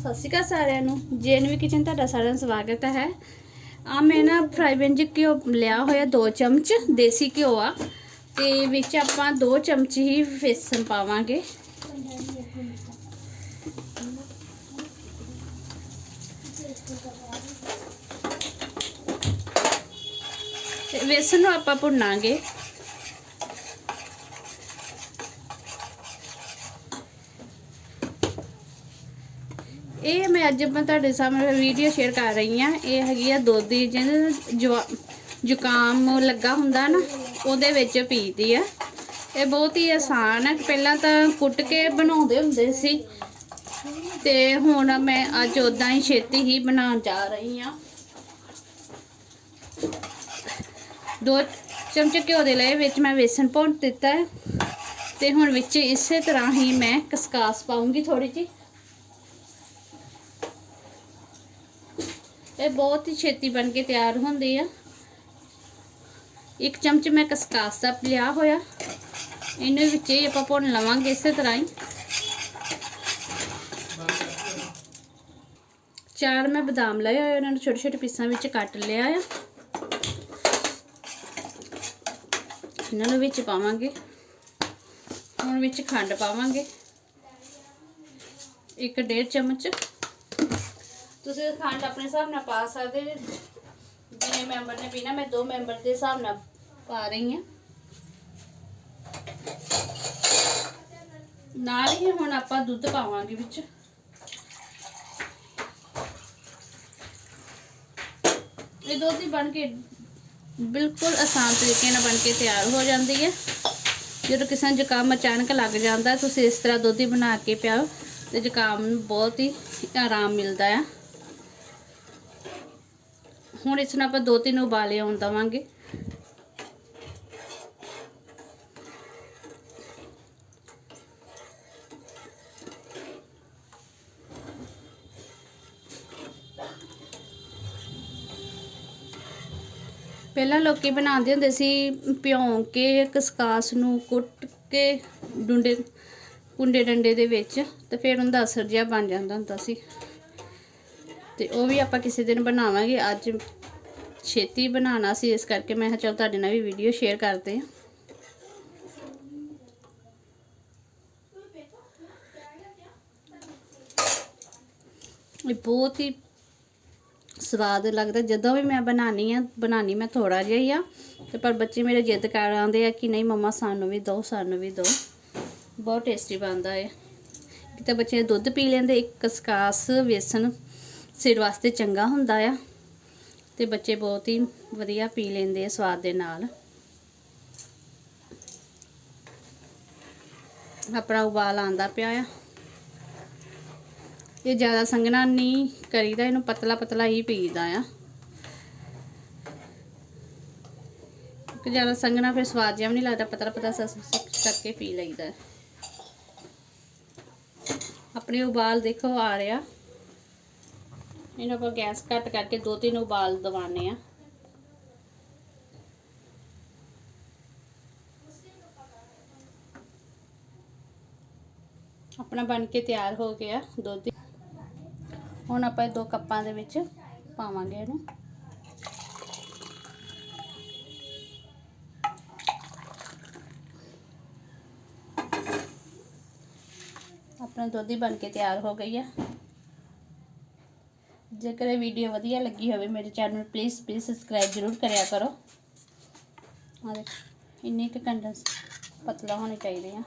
ਸਤਿ ਸ਼੍ਰੀ ਅਕਾਲ ਸਾਰਿਆਂ ਨੂੰ। ਜੇਨਵੀ ਕਿਚਨ ਤੁਹਾਡਾ ਸਾਰਿਆਂ ਦਾ ਸਵਾਗਤ ਹੈ। ਆ ਮੈਂ ਨਾ ਫਰਾਈ ਪੈਨ 'ਚ ਘਿਓ ਲਿਆ ਹੋਇਆ 2 ਚਮਚ, ਦੇਸੀ ਘਿਓ ਆ। ਤੇ ਵਿੱਚ ਆਪਾਂ 2 ਚਮਚ ਹੀ ਬੇਸਨ ਪਾਵਾਂਗੇ। ਤੇ ਬੇਸਨ ਨੂੰ ਆਪਾਂ ਭੁੰਨਾਂਗੇ। ਇਹ ਮੈਂ ਅੱਜ ਮੈਂ ਤੁਹਾਡੇ ਸਾਹਮਣੇ ਵੀਡੀਓ ਸ਼ੇਅਰ ਕਰ ਰਹੀ ਆ ਇਹ ਹੈਗੀ ਆ ਦੁੱਧ ਜਿਹਦੇ ਜਿਹਨੇ ਜ਼ੁਕਾਮ ਲੱਗਾ ਹੁੰਦਾ ਨਾ, ਉਹਦੇ ਵਿੱਚ ਪੀਦੀ ਆ। ਇਹ ਬਹੁਤ ਹੀ ਆਸਾਨ ਹੈ ਪਹਿਲਾਂ ਤਾਂ ਕੁੱਟ ਕੇ ਬਣਾਉਂਦੇ ਹੁੰਦੇ ਸੀ। ਤੇ ਹੁਣ ਮੈਂ ਅੱਜ ਉਦਾਂ ਹੀ ਛੇਤੀ ਹੀ ਬਣਾਉਣ ਜਾ ਰਹੀ ਆ ਦੋ ਚਮਚ ਘਿਓ ਦੇ ਲਏ, ਵਿੱਚ ਮੈਂ ਵੇਸਣ ਭੁੰਨ ਦਿੱਤਾ ਹੈ। ਤੇ ਹੁਣ ਵਿੱਚ ਇਸੇ ਤਰ੍ਹਾਂ ਹੀ ਮੈਂ ਕਸਕਾਸ ਪਾਉਂਗੀ ਥੋੜੀ ਜਿਹੀ। ਇਹ ਬਹੁਤ ਹੀ ਛੇਤੀ ਬਣ ਕੇ ਤਿਆਰ ਹੁੰਦੇ ਆ। ਇੱਕ ਚਮਚ ਮੈਂ ਕਸਕਾਸ ਦਾ ਲਿਆ ਹੋਇਆ। ਇਹਨੂੰ ਵਿੱਚ ਹੀ ਆਪਾਂ ਭੁੰਨ ਲਵਾਂਗੇ ਇਸੇ ਤਰ੍ਹਾਂ ਹੀ। ਚਾਰ ਮੈਂ ਬਦਾਮ ਲਏ ਹੋਏ ਉਹਨਾਂ ਨੂੰ ਛੋਟੇ ਛੋਟੇ ਪੀਸਾਂ ਵਿੱਚ ਕੱਟ ਲਿਆ ਆ। ਇਹਨਾਂ ਨੂੰ ਵਿੱਚ ਪਾਵਾਂਗੇ। ਹੁਣ ਵਿੱਚ ਖੰਡ ਪਾਵਾਂਗੇ। ਇੱਕ ਡੇਢ ਚਮਚ। ਤੁਸੀਂ ਖੰਡ ਆਪਣੇ ਹਿਸਾਬ ਨਾਲ ਪਾ ਸਕਦੇ ਜੇ। ਜਿੰਨੇ ਮੈਂਬਰ ਨੇ ਪੀਣਾ, ਮੈਂ ਦੋ ਮੈਂਬਰ ਦੇ ਹਿਸਾਬ ਨਾਲ ਪਾ ਰਹੀ ਹਾਂ। ਨਾਲ ਹੀ ਹੁਣ ਆਪਾਂ ਦੁੱਧ ਪਾਵਾਂਗੇ ਵਿੱਚ। ਇਹ ਦੁੱਧ ਹੀ ਬਣ ਕੇ ਬਿਲਕੁਲ ਆਸਾਨ ਤਰੀਕੇ ਨਾਲ ਬਣ ਕੇ ਤਿਆਰ ਹੋ ਜਾਂਦੀ ਹੈ। ਜਦੋਂ ਕਿਸੇ ਨੂੰ ਜ਼ੁਕਾਮ ਅਚਾਨਕ ਲੱਗ ਜਾਂਦਾ, ਤੁਸੀਂ ਇਸ ਤਰ੍ਹਾਂ ਦੁੱਧ ਹੀ ਬਣਾ ਕੇ ਪਿਆਓ ਤੇ ਜ਼ੁਕਾਮ ਨੂੰ ਬਹੁਤ ਹੀ ਆਰਾਮ ਮਿਲਦਾ ਆ। ਹੁਣ ਇਸ ਨੂੰ ਆਪਾਂ ਦੋ ਤਿੰਨ ਉਬਾਲੇ ਆਉਣ ਦਵਾਂਗੇ। ਪਹਿਲਾਂ ਲੋਕੀ ਬਣਾਉਂਦੇ ਹੁੰਦੇ ਸੀ ਭਿਉਂ ਕੇ ਕਸਕਾਸ ਨੂੰ ਕੁੱਟ ਕੇ ਡੁੰਡੇ, ਕੁੰਡੇ ਡੰਡੇ ਦੇ ਵਿੱਚ ਤੇ ਫਿਰ ਉਹਦਾ ਅਸਰ ਜਿਹਾ ਬਣ ਜਾਂਦਾ ਹੁੰਦਾ ਸੀ। ਤੇ ਉਹ ਵੀ ਆਪਾਂ ਕਿਸੇ ਦਿਨ ਬਣਾਵਾਂਗੇ। ਅੱਜ ਛੇਤੀ ਬਣਾਉਣਾ ਸੀ, ਇਸ ਕਰਕੇ ਮੈਂ ਕਿਹਾ ਚਲ ਤੁਹਾਡੇ ਨਾਲ ਵੀ ਵੀਡੀਓ ਸ਼ੇਅਰ ਕਰਦੇ ਹਾਂ। ਇਹ ਬਹੁਤ ਹੀ ਸਵਾਦ ਲੱਗਦਾ। ਜਦੋਂ ਵੀ ਮੈਂ ਬਣਾਣੀ ਆ ਬਣਾਣੀ ਮੈਂ ਥੋੜਾ ਜਿਹਾ ਹੀ ਆ। ਤੇ ਪਰ ਬੱਚੇ ਮੇਰੇ ਜਿੱਦ ਕਰ ਆਉਂਦੇ ਆ ਕਿ ਨਹੀਂ, ਮਮਾ ਸਾਨੂੰ ਵੀ ਦਿਓ ਸਾਨੂੰ ਵੀ ਦਿਓ ਬਹੁਤ ਟੇਸਟੀ ਬਣਦਾ ਹੈ ਕਿਤੇ ਬੱਚੇ ਦੁੱਧ ਪੀ ਲੈਂਦੇ, ਇੱਕ ਕਸਕਾਸ ਵੇਸਣ ਸਿਰ ਵਾਸਤੇ ਚੰਗਾ ਹੁੰਦਾ ਆ। ਤੇ ਬੱਚੇ ਬਹੁਤ ਹੀ ਵਧੀਆ ਪੀ ਲੈਂਦੇ ਆ ਸਵਾਦ ਦੇ ਨਾਲ। ਆਪਣਾ ਉਬਾਲ ਆਂਦਾ ਪਿਆ ਆ। ਇਹ ਜ਼ਿਆਦਾ ਸੰਘਣਾ ਨਹੀਂ ਕਰੀਦਾ, ਇਹਨੂੰ ਪਤਲਾ ਪਤਲਾ ਹੀ ਪੀਦਾ ਆ। ਕਿ ਜ਼ਿਆਦਾ ਸੰਘਣਾ ਫਿਰ ਸਵਾਦ ਜਿਹਾ ਵੀ ਨਹੀਂ ਲੱਗਦਾ ਪਤਲਾ ਪਤਲਾ ਸਸ ਕਰਕੇ ਪੀ ਲਈਦਾ। ਆਪਣੇ ਉਬਾਲ ਦੇਖੋ ਆ ਰਿਹਾ। ਇਹਨੂੰ ਆਪਾਂ ਗੈਸ ਘੱਟ ਕਰਕੇ ਦੋ ਤਿੰਨ ਉਬਾਲ ਦਵਾਨੇ ਆ ਆਪਣਾ ਬਣ ਕੇ ਤਿਆਰ ਹੋ ਗਿਆ ਦੁੱਧ ਹੁਣ ਆਪਾਂ ਇਹ ਦੋ ਕੱਪਾਂ ਦੇ ਵਿੱਚ ਪਾਵਾਂਗੇ ਇਹਨੂੰ। ਆਪਣਾ ਦੁੱਧ ਹੀ ਬਣ ਕੇ ਤਿਆਰ ਹੋ ਗਈ ਹੈ। ਜੇਕਰ ਇਹ ਵੀਡੀਓ ਵਧੀਆ ਲੱਗੀ ਹੋਵੇ ਮੇਰੇ ਚੈਨਲ ਨੂੰ ਪਲੀਜ਼ ਪਲੀਜ਼ ਸਬਸਕ੍ਰਾਈਬ ਜ਼ਰੂਰ ਕਰਿਆ ਕਰੋ। ਆ ਦੇਖ, ਇੰਨੇ ਕੁ ਕੰਡੈਂਸ ਪਤਲਾ ਹੋਣੇ ਚਾਹੀਦੇ ਆ।